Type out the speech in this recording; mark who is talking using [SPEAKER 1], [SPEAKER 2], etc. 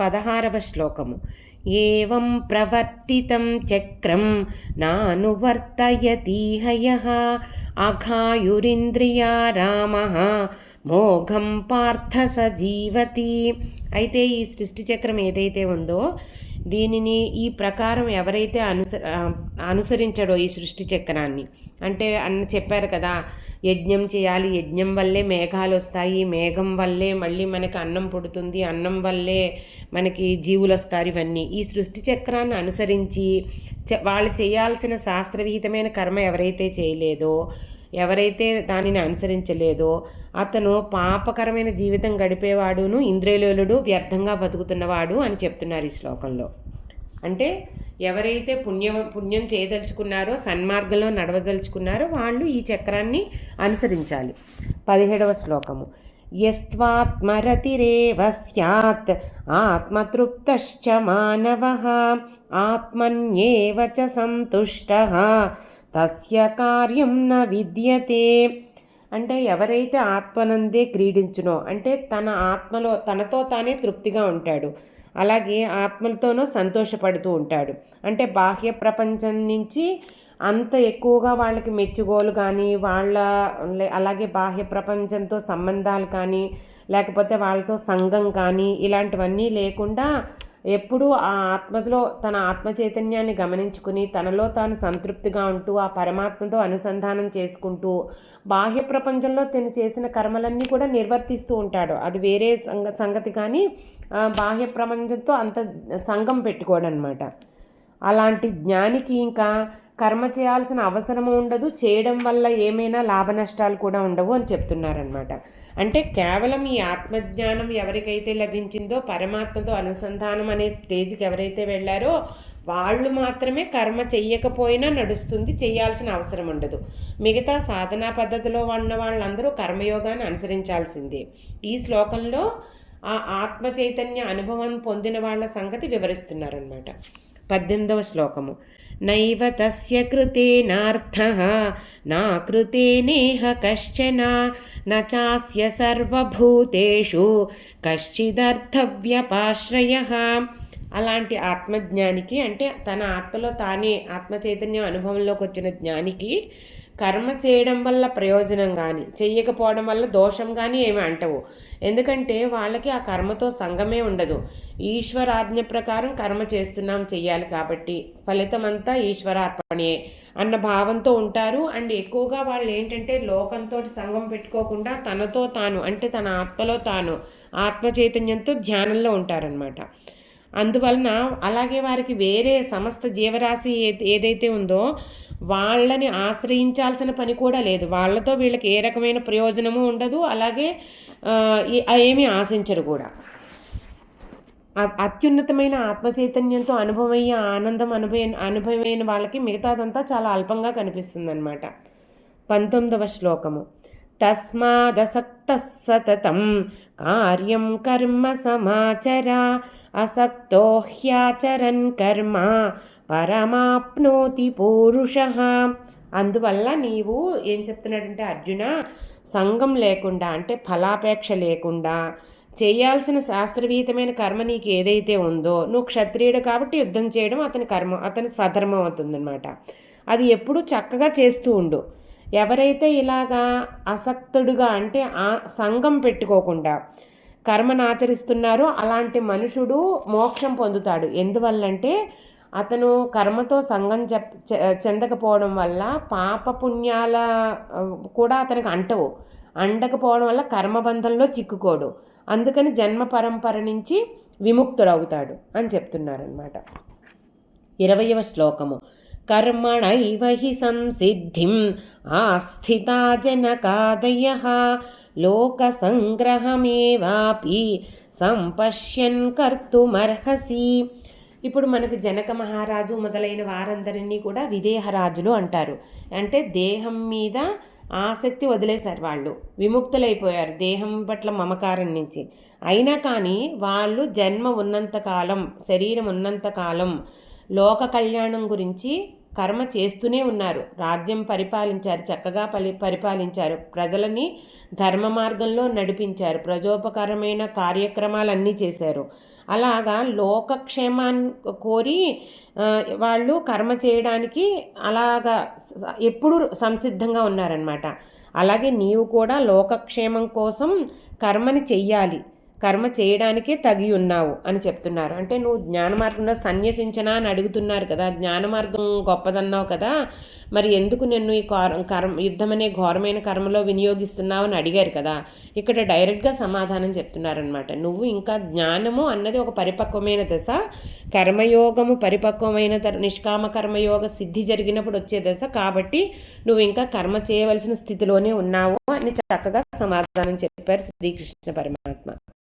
[SPEAKER 1] పదహారవ శ్లోకము. ఏం ప్రవర్తితం చక్రం నానువర్తయతీహయ అఘాయురింద్రియా రామ. మోఘం పార్థ సజీవతి. అయితే ఈ సృష్టి చక్రం ఏదైతే ఉందో దీనిని ఈ ప్రకారం ఎవరైతే అనుస అనుసరించడో ఈ సృష్టి చక్రాన్ని. అంటే అన్న చెప్పారు కదా యజ్ఞం చేయాలి యజ్ఞం వల్లే మేఘాలు వస్తాయి మేఘం వల్లే మళ్ళీ మనకి అన్నం పుడుతుంది అన్నం వల్లే మనకి జీవులు వస్తారు ఇవన్నీ. ఈ సృష్టి చక్రాన్ని అనుసరించి వాళ్ళు చేయాల్సిన శాస్త్రవిహితమైన కర్మ ఎవరైతే చేయలేదో ఎవరైతే దానిని అనుసరించలేదో అతను పాపకరమైన జీవితం గడిపేవాడును ఇంద్రియలోలుడు వ్యర్థంగా బతుకుతున్నవాడు అని చెప్తున్నారు ఈ శ్లోకంలో. అంటే ఎవరైతే పుణ్యం పుణ్యం చేయదలుచుకున్నారో సన్మార్గంలో నడవదలుచుకున్నారో వాళ్ళు ఈ చక్రాన్ని అనుసరించాలి. పదిహేడవ శ్లోకము. యస్వాత్మరతిరేవ స్యాత్ ఆత్మతృప్తశ్చ మానవ ఆత్మన్యేవ చ సంతుష్ట తస్య కార్యం న విద్యతే. అంటే ఎవరైతే ఆత్మనందే క్రీడించునో అంటే తన ఆత్మలో తనతో తానే తృప్తిగా ఉంటాడు. అలాగే ఆత్మలతోనూ సంతోషపడుతూ ఉంటాడు. అంటే బాహ్య ప్రపంచం నుంచి అంత ఎక్కువగా వాళ్ళకి మెచ్చుగోలు కానీ వాళ్ళ అలాగే బాహ్య ప్రపంచంతో సంబంధాలు కానీ లేకపోతే వాళ్ళతో సంఘం కానీ ఇలాంటివన్నీ లేకుండా ఎప్పుడూ ఆ ఆత్మలో తన ఆత్మ చైతన్యాన్ని గమనించుకుని తనలో తాను సంతృప్తిగా ఉంటూ ఆ పరమాత్మతో అనుసంధానం చేసుకుంటూ బాహ్య ప్రపంచంలో తను చేసిన కర్మలన్నీ కూడా నిర్వర్తిస్తూ ఉంటాడు. అది వేరే సంగ సంగతి కానీ బాహ్య ప్రపంచంతో అంత సంఘం పెట్టుకోడు అనమాట అలాంటి జ్ఞానికి ఇంకా కర్మ చేయాల్సిన అవసరము ఉండదు చేయడం వల్ల ఏమైనా లాభ నష్టాలు కూడా ఉండవు అని చెప్తున్నారనమాట అంటే కేవలం ఈ ఆత్మజ్ఞానం ఎవరికైతే లభించిందో పరమాత్మతో అనుసంధానం అనే స్టేజ్కి ఎవరైతే వెళ్ళారో వాళ్ళు మాత్రమే కర్మ చెయ్యకపోయినా నడుస్తుంది చేయాల్సిన అవసరం ఉండదు. మిగతా సాధనా పద్ధతిలో ఉన్న వాళ్ళందరూ కర్మయోగాన్ని అనుసరించాల్సిందే. ఈ శ్లోకంలో ఆ ఆత్మ చైతన్య అనుభవం పొందిన వాళ్ళ సంగతి వివరిస్తున్నారనమాట పద్దెనిమిదవ శ్లోకము. నైవ తస్య కృతేనార్థः నా కృతేనేహ కశ్చన నచాస్య చాస్య సర్వభూతేషు కశ్చిదర్థవ్యపాశ్రయ అలాంటి ఆత్మజ్ఞానికి అంటే తన ఆత్మలో తానే ఆత్మ చైతన్యం అనుభవంలోకి వచ్చిన జ్ఞానికి కర్మ చేయడం వల్ల ప్రయోజనం కానీ చెయ్యకపోవడం వల్ల దోషం కానీ ఏమి అంటవు. ఎందుకంటే వాళ్ళకి ఆ కర్మతో సంగమే ఉండదు. ఈశ్వరాజ్ఞ ప్రకారం కర్మ చేస్తున్నాం చెయ్యాలి కాబట్టి ఫలితం అంతా ఈశ్వరార్పణే అన్న భావంతో ఉంటారు. అండ్ ఎక్కువగా వాళ్ళు ఏంటంటే లోకంతో సంగం పెట్టుకోకుండా తనతో తాను అంటే తన ఆత్మలో తాను ఆత్మ చైతన్యంతో ధ్యానంలో ఉంటారనమాట అందువలన అలాగే వారికి వేరే సమస్త జీవరాశి ఏదైతే ఉందో వాళ్ళని ఆశ్రయించాల్సిన పని కూడా లేదు. వాళ్ళతో వీళ్ళకి ఏ రకమైన ప్రయోజనము ఉండదు. అలాగే ఏమీ ఆశించరు కూడా. అత్యున్నతమైన ఆత్మచైతన్యంతో అనుభవయ్యే ఆనందం అనుభవ అనుభవమైన వాళ్ళకి మిగతాదంతా చాలా అల్పంగా కనిపిస్తుంది అనమాట పంతొమ్మిదవ శ్లోకము. తస్మాదసక్త సతతం కార్యం కర్మ సమాచర. అసక్తో హ్యాచరన్ కర్మ. పరమాప్నోతి పౌరుష. అందువల్ల నీవు ఏం చెప్తున్నాడంటే అర్జున సంఘం లేకుండా అంటే ఫలాపేక్ష లేకుండా చేయాల్సిన శాస్త్రవీతమైన కర్మ నీకు ఏదైతే ఉందో నువ్వు క్షత్రియుడు కాబట్టి యుద్ధం చేయడం అతని కర్మ అతని స్వధర్మం అవుతుందన్నమాట. అది ఎప్పుడు చక్కగా చేస్తూ ఉండు. ఎవరైతే ఇలాగా అసక్తుడుగా అంటే ఆ సంఘం పెట్టుకోకుండా కర్మను ఆచరిస్తున్నారో అలాంటి మనుషుడు మోక్షం పొందుతాడు. ఎందువల్లంటే అతను కర్మతో సంఘం చెప్ చెందకపోవడం వల్ల పాప పుణ్యాల కూడా అతనికి అంటవు. అండకపోవడం వల్ల కర్మబంధంలో చిక్కుకోడు. అందుకని జన్మ పరంపర నుంచి విముక్తుడవుతాడు అని చెప్తున్నారనమాట ఇరవయవ శ్లోకము. కర్మణైవ హి సంసిద్ధిం ఆస్థితా జనకాదయ లోకసంగ్రహమేవాపి సంపశ్యన్ కర్తుమర్హసి ఇప్పుడు మనకు జనక మహారాజు మొదలైన వారందరినీ కూడా విదేహరాజులు అంటారు. అంటే దేహం మీద ఆసక్తి వదిలేశారు వాళ్ళు. విముక్తులైపోయారు దేహం పట్ల మమకారం నుంచి. అయినా కానీ వాళ్ళు జన్మ ఉన్నంతకాలం శరీరం ఉన్నంతకాలం లోక కళ్యాణం గురించి కర్మ చేస్తూనే ఉన్నారు. రాజ్యం పరిపాలించారు చక్కగా పలి పరిపాలించారు. ప్రజలని ధర్మ మార్గంలో నడిపించారు. ప్రజోపకరమైన కార్యక్రమాలన్నీ చేశారు. అలాగా లోకక్షేమాన్ని కోరి వాళ్ళు కర్మ చేయడానికి అలాగా ఎప్పుడు సంసిద్ధంగా ఉన్నారనమాట అలాగే నీవు కూడా లోకక్షేమం కోసం కర్మని చెయ్యాలి. కర్మ చేయడానికే తగి ఉన్నావు అని చెప్తున్నారు. అంటే నువ్వు జ్ఞాన మార్గంలో సన్యసించనా అని అడుగుతున్నారు కదా. జ్ఞాన మార్గం గొప్పదన్నావు కదా. మరి ఎందుకు నిన్ను ఈ కర్మ యుద్ధం అనే ఘోరమైన కర్మలో వినియోగిస్తున్నావు అని అడిగారు కదా. ఇక్కడ డైరెక్ట్గా సమాధానం చెప్తున్నారనమాట నువ్వు ఇంకా జ్ఞానము అన్నది ఒక పరిపక్వమైన దశ. కర్మయోగము పరిపక్వమైన నిష్కామ కర్మయోగ సిద్ధి జరిగినప్పుడు వచ్చే దశ. కాబట్టి నువ్వు ఇంకా కర్మ చేయవలసిన స్థితిలోనే ఉన్నావు అని చక్కగా సమాధానం చెప్పారు శ్రీకృష్ణ పరమాత్మ.